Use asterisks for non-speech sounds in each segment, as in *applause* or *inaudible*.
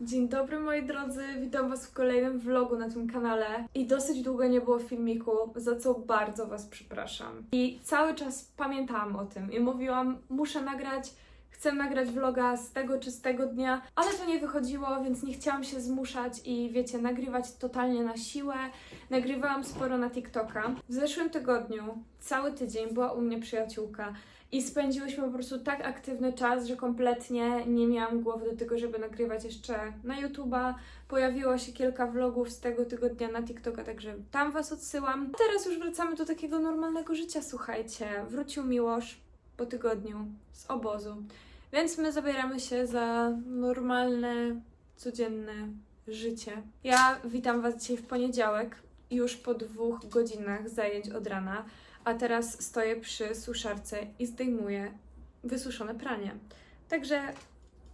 Dzień dobry moi drodzy, witam was w kolejnym vlogu na tym kanale i dosyć długo nie było filmiku, za co bardzo was przepraszam. I cały czas pamiętałam o tym i mówiłam, muszę nagrać, chcę nagrać vloga z tego czy z tego dnia, ale to nie wychodziło, więc nie chciałam się zmuszać i wiecie, nagrywać totalnie na siłę. Nagrywałam sporo na TikToka. W zeszłym tygodniu, cały tydzień była u mnie przyjaciółka i spędziłyśmy po prostu tak aktywny czas, że kompletnie nie miałam głowy do tego, żeby nagrywać jeszcze na YouTube'a. Pojawiło się kilka vlogów z tego tygodnia na TikToka, także tam Was odsyłam. A teraz już wracamy do takiego normalnego życia, słuchajcie. Wrócił Miłosz po tygodniu z obozu, więc my zabieramy się za normalne, codzienne życie. Ja witam Was dzisiaj w poniedziałek, już po dwóch godzinach zajęć od rana a teraz stoję przy suszarce i zdejmuję wysuszone pranie. Także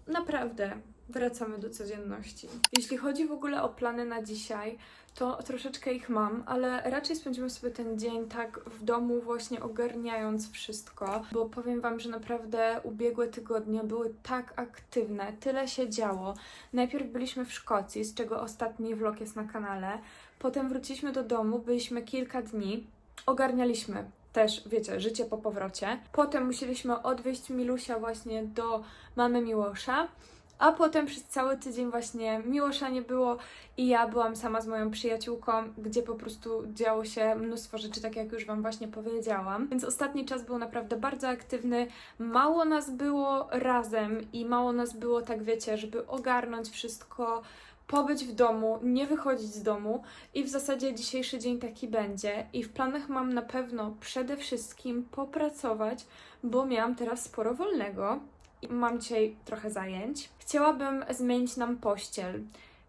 naprawdę wracamy do codzienności. Jeśli chodzi w ogóle o plany na dzisiaj, to troszeczkę ich mam, ale raczej spędzimy sobie ten dzień tak w domu, właśnie ogarniając wszystko, bo powiem Wam, że naprawdę ubiegłe tygodnie były tak aktywne, tyle się działo. Najpierw byliśmy w Szkocji, z czego ostatni vlog jest na kanale. Potem wróciliśmy do domu, byliśmy kilka dni, ogarnialiśmy też, wiecie, życie po powrocie. Potem musieliśmy odwieźć Milusia właśnie do mamy Miłosza, a potem przez cały tydzień właśnie Miłosza nie było i ja byłam sama z moją przyjaciółką, gdzie po prostu działo się mnóstwo rzeczy, tak jak już Wam właśnie powiedziałam. Więc ostatni czas był naprawdę bardzo aktywny. Mało nas było razem i mało nas było, tak wiecie, żeby ogarnąć wszystko, pobyć w domu, nie wychodzić z domu i w zasadzie dzisiejszy dzień taki będzie. I w planach mam na pewno przede wszystkim popracować, bo miałam teraz sporo wolnego. i Mam dzisiaj trochę zajęć. Chciałabym zmienić nam pościel,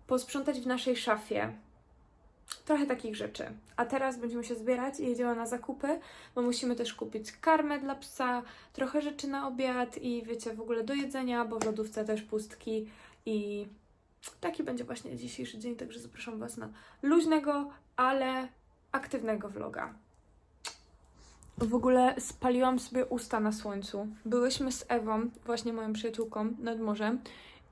posprzątać w naszej szafie. Trochę takich rzeczy. A teraz będziemy się zbierać i jedziemy na zakupy, bo musimy też kupić karmę dla psa, trochę rzeczy na obiad i wiecie, w ogóle do jedzenia, bo w lodówce też pustki i Taki będzie właśnie dzisiejszy dzień, także zapraszam Was na luźnego, ale aktywnego vloga. W ogóle spaliłam sobie usta na słońcu. Byłyśmy z Ewą, właśnie moją przyjaciółką, nad morzem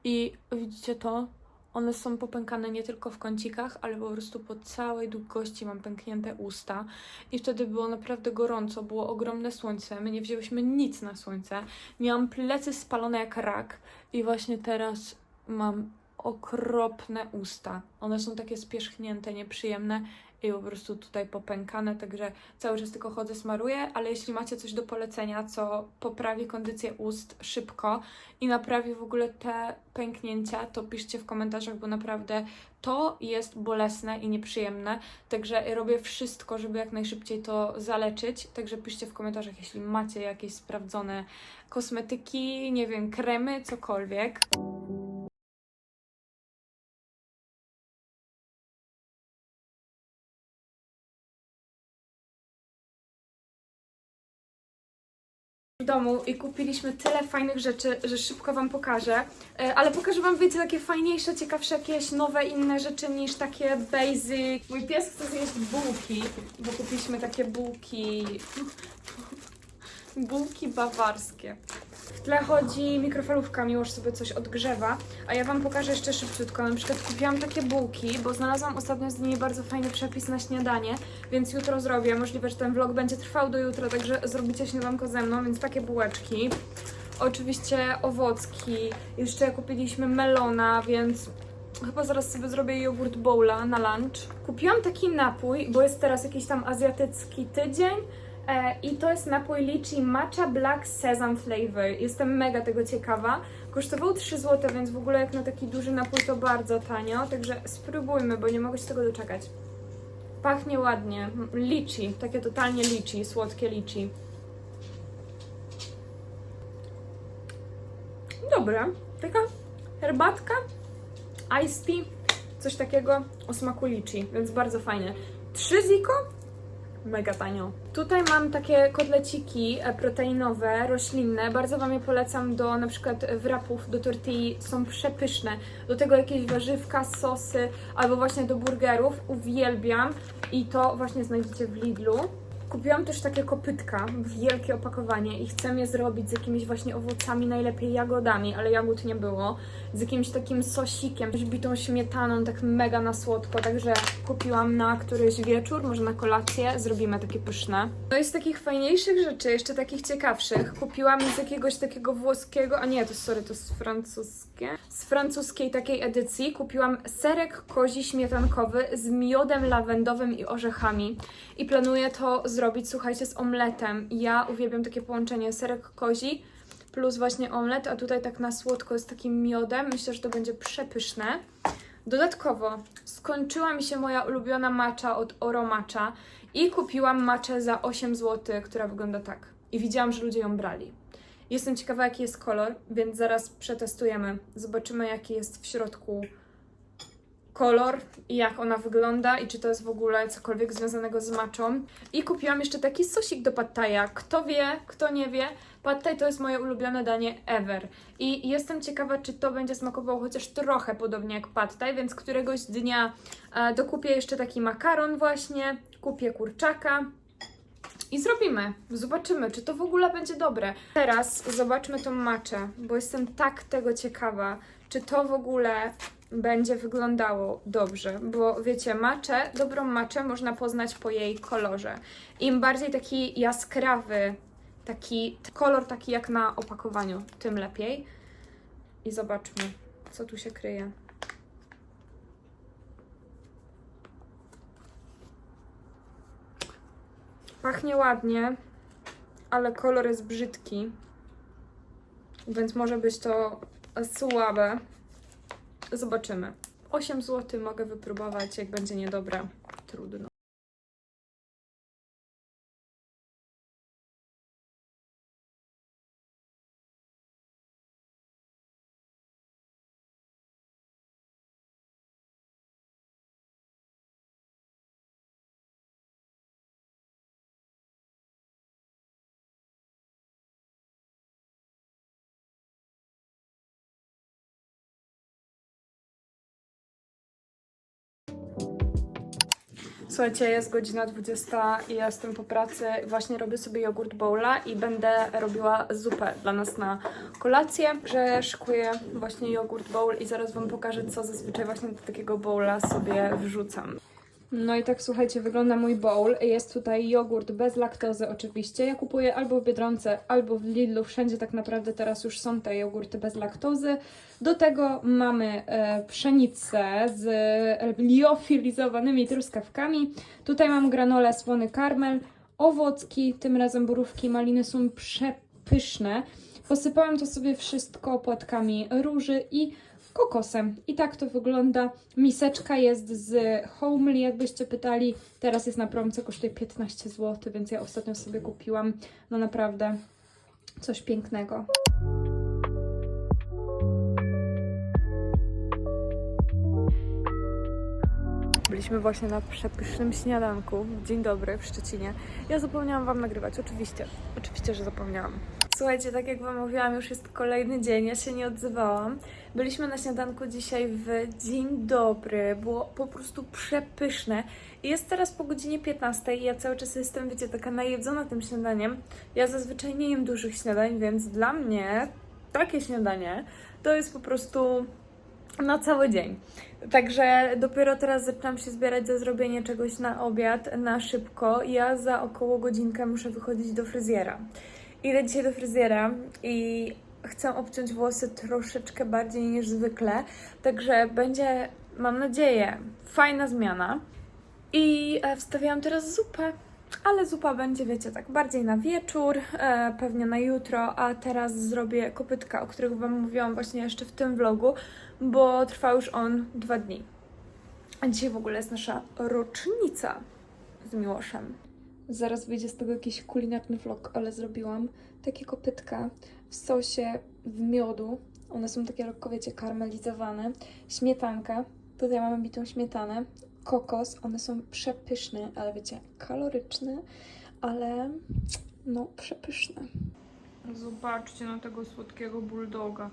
i widzicie to? One są popękane nie tylko w kącikach, ale po prostu po całej długości mam pęknięte usta. I wtedy było naprawdę gorąco, było ogromne słońce. My nie wzięłyśmy nic na słońce. Miałam plecy spalone jak rak. I właśnie teraz mam okropne usta. One są takie spierzchnięte, nieprzyjemne i po prostu tutaj popękane, także cały czas tylko chodzę, smaruję, ale jeśli macie coś do polecenia, co poprawi kondycję ust szybko i naprawi w ogóle te pęknięcia, to piszcie w komentarzach, bo naprawdę to jest bolesne i nieprzyjemne, także robię wszystko, żeby jak najszybciej to zaleczyć, także piszcie w komentarzach, jeśli macie jakieś sprawdzone kosmetyki, nie wiem, kremy, cokolwiek. W domu i kupiliśmy tyle fajnych rzeczy, że szybko Wam pokażę. E, Ale pokażę Wam, wiecie, takie fajniejsze, ciekawsze, jakieś nowe, inne rzeczy niż takie basic. Mój pies chce zjeść bułki, bo kupiliśmy takie bułki... *laughs* bułki bawarskie. W tle chodzi mikrofalówka, miłość sobie coś odgrzewa, a ja Wam pokażę jeszcze szybciutko. Na przykład kupiłam takie bułki, bo znalazłam ostatnio z nimi bardzo fajny przepis na śniadanie, więc jutro zrobię. Możliwe, że ten vlog będzie trwał do jutra, także zrobicie śniadanko ze mną, więc takie bułeczki. Oczywiście owocki, jeszcze kupiliśmy melona, więc chyba zaraz sobie zrobię jogurt bowla na lunch. Kupiłam taki napój, bo jest teraz jakiś tam azjatycki tydzień, I to jest napój Litchi Matcha Black Sesame Flavor. Jestem mega tego ciekawa. Kosztował 3 zł, więc w ogóle jak na taki duży napój to bardzo tanio. Także spróbujmy, bo nie mogę się tego doczekać. Pachnie ładnie. Litchi, takie totalnie litchi, słodkie litchi. Dobra, taka herbatka, iced tea, coś takiego o smaku litchi, więc bardzo fajnie. 3 ziko? Mega tanio. Tutaj mam takie kotleciki e, proteinowe, roślinne. Bardzo Wam je polecam do na przykład wrapów, do tortilli. Są przepyszne. Do tego jakieś warzywka, sosy albo właśnie do burgerów. Uwielbiam. I to właśnie znajdziecie w Lidlu. Kupiłam też takie kopytka, wielkie opakowanie i chcę je zrobić z jakimiś właśnie owocami, najlepiej jagodami, ale jagód nie było. Z jakimś takim sosikiem, z bitą śmietaną, tak mega na słodko, także kupiłam na któryś wieczór, może na kolację, zrobimy takie pyszne. No i z takich fajniejszych rzeczy, jeszcze takich ciekawszych, kupiłam z jakiegoś takiego włoskiego, a nie, to sorry, to jest francuskie. Z francuskiej takiej edycji kupiłam serek kozi śmietankowy z miodem lawendowym i orzechami. I planuję to zrobić, słuchajcie, z omletem. Ja uwielbiam takie połączenie serek kozi plus właśnie omlet, a tutaj tak na słodko z takim miodem. Myślę, że to będzie przepyszne. Dodatkowo skończyła mi się moja ulubiona matcha od Oro Matcha i kupiłam matchę za 8 zł, która wygląda tak. I widziałam, że ludzie ją brali. Jestem ciekawa, jaki jest kolor, więc zaraz przetestujemy. Zobaczymy, jaki jest w środku kolor i jak ona wygląda i czy to jest w ogóle cokolwiek związanego z maczą. I kupiłam jeszcze taki sosik do pad thai'a. Kto wie, kto nie wie, pad thai to jest moje ulubione danie ever. I jestem ciekawa, czy to będzie smakowało chociaż trochę podobnie jak pad thai, więc któregoś dnia e, dokupię jeszcze taki makaron właśnie, kupię kurczaka. I zrobimy. Zobaczymy, czy to w ogóle będzie dobre. Teraz zobaczmy tą maczę, bo jestem tak tego ciekawa, czy to w ogóle będzie wyglądało dobrze, bo wiecie, maczę, dobrą maczę można poznać po jej kolorze. Im bardziej taki jaskrawy, taki kolor taki jak na opakowaniu, tym lepiej. I zobaczmy, co tu się kryje. Pachnie ładnie, ale kolor jest brzydki, więc może być to słabe. Zobaczymy. 8 zł mogę wypróbować, jak będzie niedobra. Trudno. Słuchajcie, jest godzina 20 i ja jestem po pracy. Właśnie robię sobie jogurt bowla i będę robiła zupę dla nas na kolację, że szykuję właśnie jogurt bowl i zaraz Wam pokażę, co zazwyczaj właśnie do takiego bowla sobie wrzucam. No i tak słuchajcie, wygląda mój bowl. Jest tutaj jogurt bez laktozy oczywiście. Ja kupuję albo w Biedronce, albo w Lidlu. Wszędzie tak naprawdę teraz już są te jogurty bez laktozy. Do tego mamy e, pszenicę z liofilizowanymi truskawkami. Tutaj mam granolę słony karmel, owocki, tym razem borówki maliny są przepyszne. Posypałam to sobie wszystko płatkami róży i kokosem. I tak to wygląda. Miseczka jest z Homely, jakbyście pytali. Teraz jest na promce, kosztuje 15 zł, więc ja ostatnio sobie kupiłam. No naprawdę coś pięknego. Byliśmy właśnie na przepysznym śniadanku. Dzień dobry w Szczecinie. Ja zapomniałam Wam nagrywać, oczywiście. Oczywiście, że zapomniałam. Słuchajcie, tak jak Wam mówiłam, już jest kolejny dzień, ja się nie odzywałam. Byliśmy na śniadanku dzisiaj w dzień dobry, było po prostu przepyszne. Jest teraz po godzinie 15 i ja cały czas jestem, wiecie, taka najedzona tym śniadaniem. Ja zazwyczaj nie jem dużych śniadań, więc dla mnie takie śniadanie to jest po prostu na cały dzień. Także dopiero teraz zaczynam się zbierać za zrobienie czegoś na obiad, na szybko. Ja za około godzinkę muszę wychodzić do fryzjera. Idę dzisiaj do fryzjera i chcę obciąć włosy troszeczkę bardziej niż zwykle, także będzie, mam nadzieję, fajna zmiana. I e, wstawiałam teraz zupę, ale zupa będzie, wiecie, tak bardziej na wieczór, e, pewnie na jutro, a teraz zrobię kopytka, o których Wam mówiłam właśnie jeszcze w tym vlogu, bo trwa już on dwa dni. A dzisiaj w ogóle jest nasza rocznica z Miłoszem. Zaraz wyjdzie z tego jakiś kulinarny vlog, ale zrobiłam takie kopytka w sosie w miodu. One są takie lekko, wiecie, karmelizowane. Śmietanka. Tutaj mamy bitą śmietanę. Kokos. One są przepyszne, ale wiecie, kaloryczne, ale no przepyszne. Zobaczcie na tego słodkiego bulldoga.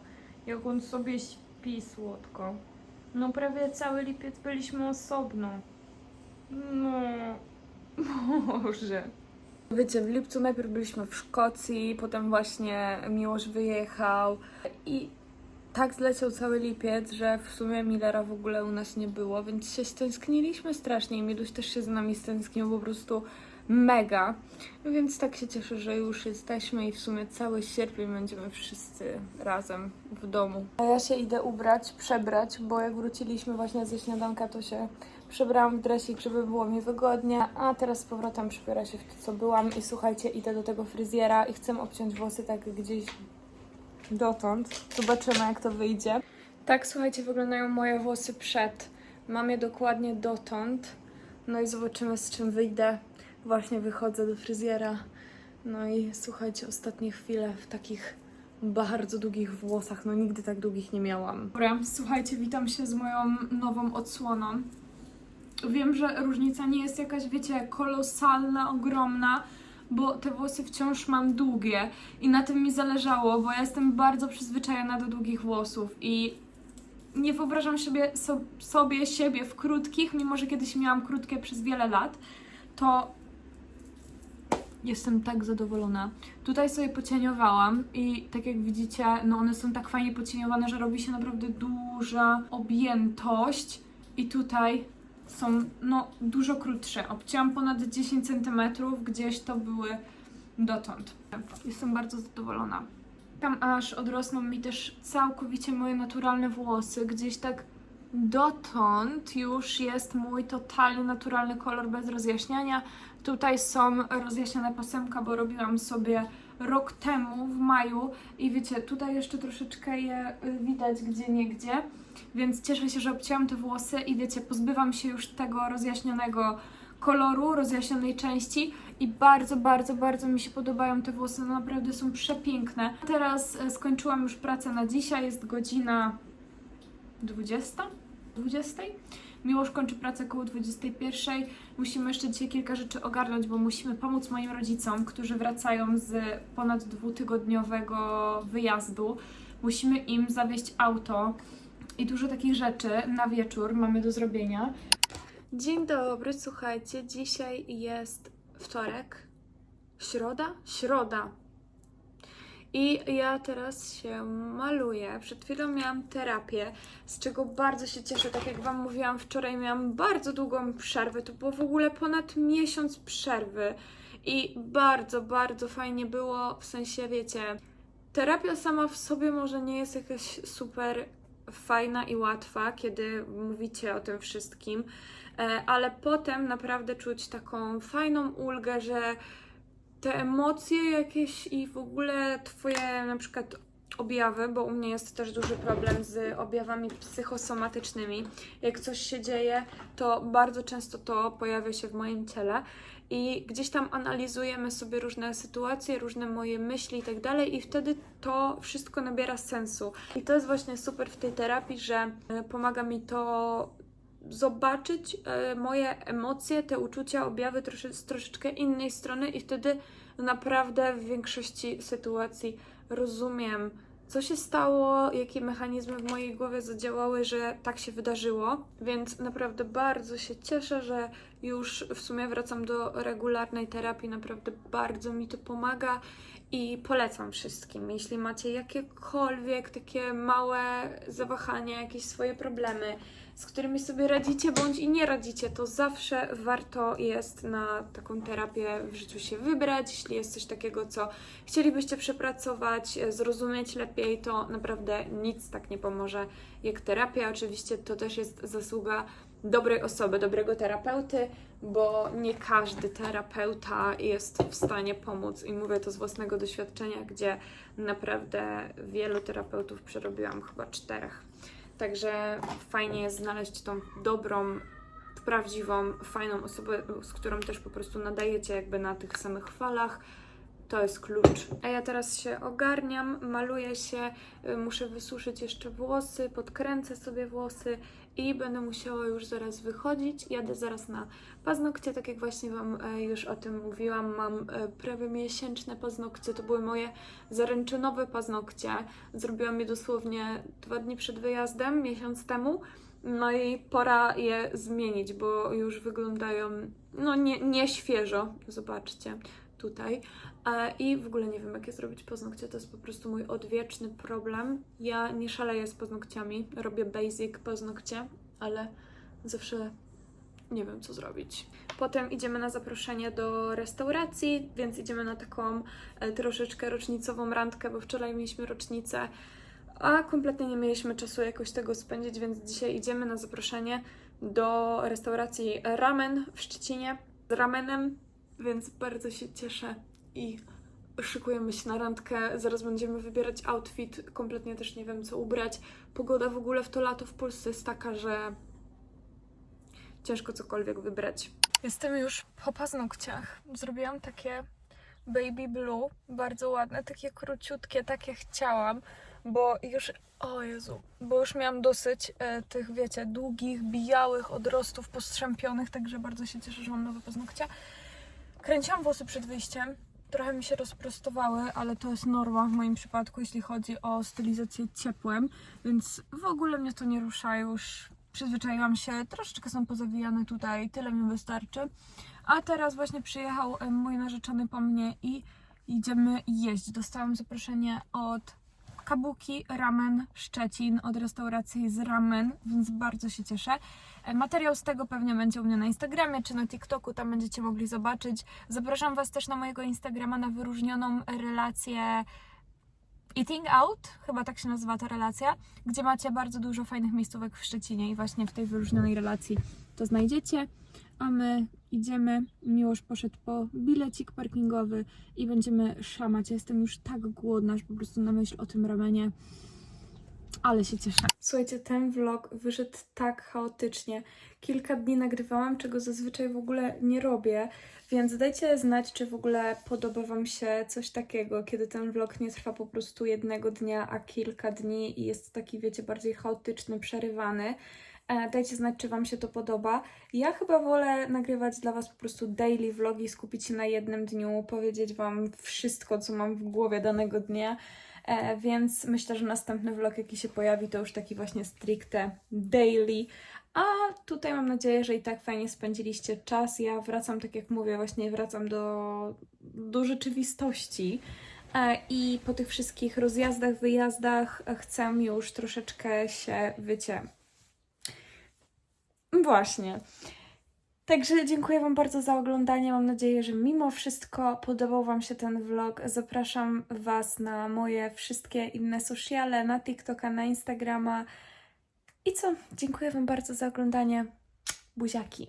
Jak on sobie śpi słodko. No prawie cały lipiec byliśmy osobno. No, Boże. Wiecie, w lipcu najpierw byliśmy w Szkocji, potem właśnie Miłosz wyjechał i tak zleciał cały lipiec, że w sumie Millera w ogóle u nas nie było, więc się stęskniliśmy strasznie i Miluś też się z nami stęsknił po prostu mega. Więc tak się cieszę, że już jesteśmy i w sumie cały sierpień będziemy wszyscy razem w domu. A ja się idę ubrać, przebrać, bo jak wróciliśmy właśnie ze śniadanka, to się przebrałam w dresik, żeby było mi wygodnie, a teraz z powrotem przebiorę się w to, co byłam i słuchajcie, idę do tego fryzjera i chcę obciąć włosy tak gdzieś dotąd. Zobaczymy, jak to wyjdzie. Tak, słuchajcie, wyglądają moje włosy przed. Mam je dokładnie dotąd. No i zobaczymy, z czym wyjdę. Właśnie wychodzę do fryzjera. No i słuchajcie, ostatnie chwile w takich bardzo długich włosach. No nigdy tak długich nie miałam. Dobra, słuchajcie, witam się z moją nową odsłoną. Wiem, że różnica nie jest jakaś, wiecie, kolosalna, ogromna, bo te włosy wciąż mam długie i na tym mi zależało, bo ja jestem bardzo przyzwyczajona do długich włosów i nie wyobrażam sobie, so, sobie siebie w krótkich, mimo że kiedyś miałam krótkie przez wiele lat, to jestem tak zadowolona. Tutaj sobie pocieniowałam i tak jak widzicie, no one są tak fajnie pocieniowane, że robi się naprawdę duża objętość i tutaj są no dużo krótsze. Obcięłam ponad 10 cm, gdzieś to były dotąd. Jestem bardzo zadowolona. Tam aż odrosną mi też całkowicie moje naturalne włosy, gdzieś tak dotąd już jest mój totalnie naturalny kolor bez rozjaśniania. Tutaj są rozjaśnione pasemka, bo robiłam sobie rok temu w maju i wiecie, tutaj jeszcze troszeczkę je y, widać gdzie niegdzie, więc cieszę się, że obcięłam te włosy i wiecie, pozbywam się już tego rozjaśnionego koloru, rozjaśnionej części i bardzo, bardzo, bardzo mi się podobają te włosy, no naprawdę są przepiękne. Teraz e, skończyłam już pracę na dzisiaj, jest godzina 20? 20? Miłosz kończy pracę około 21. Musimy jeszcze dzisiaj kilka rzeczy ogarnąć, bo musimy pomóc moim rodzicom, którzy wracają z ponad dwutygodniowego wyjazdu. Musimy im zawieźć auto i dużo takich rzeczy na wieczór mamy do zrobienia. Dzień dobry, słuchajcie, dzisiaj jest wtorek, środa? Środa. I ja teraz się maluję. Przed chwilą miałam terapię, z czego bardzo się cieszę. Tak jak Wam mówiłam, wczoraj miałam bardzo długą przerwę. To było w ogóle ponad miesiąc przerwy. I bardzo, bardzo fajnie było, w sensie, wiecie, terapia sama w sobie może nie jest jakaś super fajna i łatwa, kiedy mówicie o tym wszystkim, e, ale potem naprawdę czuć taką fajną ulgę, że te emocje jakieś i w ogóle Twoje na przykład objawy, bo u mnie jest też duży problem z objawami psychosomatycznymi. Jak coś się dzieje, to bardzo często to pojawia się w moim ciele i gdzieś tam analizujemy sobie różne sytuacje, różne moje myśli i tak dalej, i wtedy to wszystko nabiera sensu. I to jest właśnie super w tej terapii, że e, pomaga mi to zobaczyć e, moje emocje, te uczucia, objawy trosze, z troszeczkę innej strony, i wtedy naprawdę w większości sytuacji rozumiem, co się stało, jakie mechanizmy w mojej głowie zadziałały, że tak się wydarzyło. Więc naprawdę bardzo się cieszę, że już w sumie wracam do regularnej terapii. Naprawdę bardzo mi to pomaga i polecam wszystkim. Jeśli macie jakiekolwiek takie małe zawahania, jakieś swoje problemy, z którymi sobie radzicie bądź i nie radzicie, to zawsze warto jest na taką terapię w życiu się wybrać. Jeśli jest coś takiego, co chcielibyście przepracować, e, zrozumieć lepiej, to naprawdę nic tak nie pomoże jak terapia. Oczywiście to też jest zasługa dobrej osoby, dobrego terapeuty, bo nie każdy terapeuta jest w stanie pomóc i mówię to z własnego doświadczenia, gdzie naprawdę wielu terapeutów przerobiłam, chyba czterech. Także fajnie jest znaleźć tą dobrą, prawdziwą, fajną osobę, z którą też po prostu nadajecie jakby na tych samych falach. To jest klucz. A ja teraz się ogarniam, maluję się, y, muszę wysuszyć jeszcze włosy, podkręcę sobie włosy i będę musiała już zaraz wychodzić. Jadę zaraz na paznokcie, tak jak właśnie Wam e, już o tym mówiłam. Mam e, prawie miesięczne paznokcie, to były moje zaręczynowe paznokcie. Zrobiłam je dosłownie dwa dni przed wyjazdem, miesiąc temu. No i pora je zmienić, bo już wyglądają no nie, nie. Zobaczcie. Tutaj. E, I w ogóle nie wiem, jak je zrobić paznokcie. To jest po prostu mój odwieczny problem. Ja nie szaleję z paznokciami. Robię basic paznokcie, ale zawsze nie wiem, co zrobić. Potem idziemy na zaproszenie do restauracji, więc idziemy na taką e, troszeczkę rocznicową randkę, bo wczoraj mieliśmy rocznicę, a kompletnie nie mieliśmy czasu jakoś tego spędzić, więc dzisiaj idziemy na zaproszenie do restauracji Ramen w Szczecinie z ramenem, więc bardzo się cieszę i szykujemy się na randkę. Zaraz będziemy wybierać outfit, kompletnie też nie wiem, co ubrać. Pogoda w ogóle w to lato w Polsce jest taka, że ciężko cokolwiek wybrać. Jestem już po paznokciach. Zrobiłam takie baby blue, bardzo ładne, takie króciutkie, takie chciałam, bo już, o Jezu, bo już miałam dosyć e, tych, wiecie, długich, bijałych odrostów postrzępionych, także bardzo się cieszę, że mam nowe paznokcie. Kręciłam włosy przed wyjściem, trochę mi się rozprostowały, ale to jest norma w moim przypadku, jeśli chodzi o stylizację ciepłem, więc w ogóle mnie to nie rusza już. Przyzwyczaiłam się, troszeczkę są pozawijane tutaj, tyle mi wystarczy. A teraz właśnie przyjechał mój narzeczony po mnie i idziemy jeść. Dostałam zaproszenie od Kabuki Ramen Szczecin, od restauracji z ramen, więc bardzo się cieszę. E, Materiał z tego pewnie będzie u mnie na Instagramie czy na TikToku, tam będziecie mogli zobaczyć. Zapraszam Was też na mojego Instagrama na wyróżnioną relację Eating Out, chyba tak się nazywa ta relacja, gdzie macie bardzo dużo fajnych miejscówek w Szczecinie i właśnie w tej wyróżnionej relacji to znajdziecie. A my idziemy. Miłosz poszedł po bilecik parkingowy i będziemy szamać. Ja jestem już tak głodna, że po prostu na myśl o tym ramenie. Ale się cieszę. Słuchajcie, ten vlog wyszedł tak chaotycznie. Kilka dni nagrywałam, czego zazwyczaj w ogóle nie robię, więc dajcie znać, czy w ogóle podoba Wam się coś takiego, kiedy ten vlog nie trwa po prostu jednego dnia, a kilka dni i jest taki, wiecie, bardziej chaotyczny, przerywany. E, Dajcie znać, czy Wam się to podoba. Ja chyba wolę nagrywać dla Was po prostu daily vlogi, skupić się na jednym dniu, powiedzieć Wam wszystko, co mam w głowie danego dnia. E, więc myślę, że następny vlog, jaki się pojawi, to już taki właśnie stricte daily. A tutaj mam nadzieję, że i tak fajnie spędziliście czas. Ja wracam, tak jak mówię, właśnie wracam do, do rzeczywistości. E, I po tych wszystkich rozjazdach, wyjazdach chcę już troszeczkę się, wiecie, Właśnie. Także dziękuję Wam bardzo za oglądanie. Mam nadzieję, że mimo wszystko podobał Wam się ten vlog. Zapraszam Was na moje wszystkie inne sociale, na TikToka, na Instagrama. I co? Dziękuję Wam bardzo za oglądanie. Buziaki.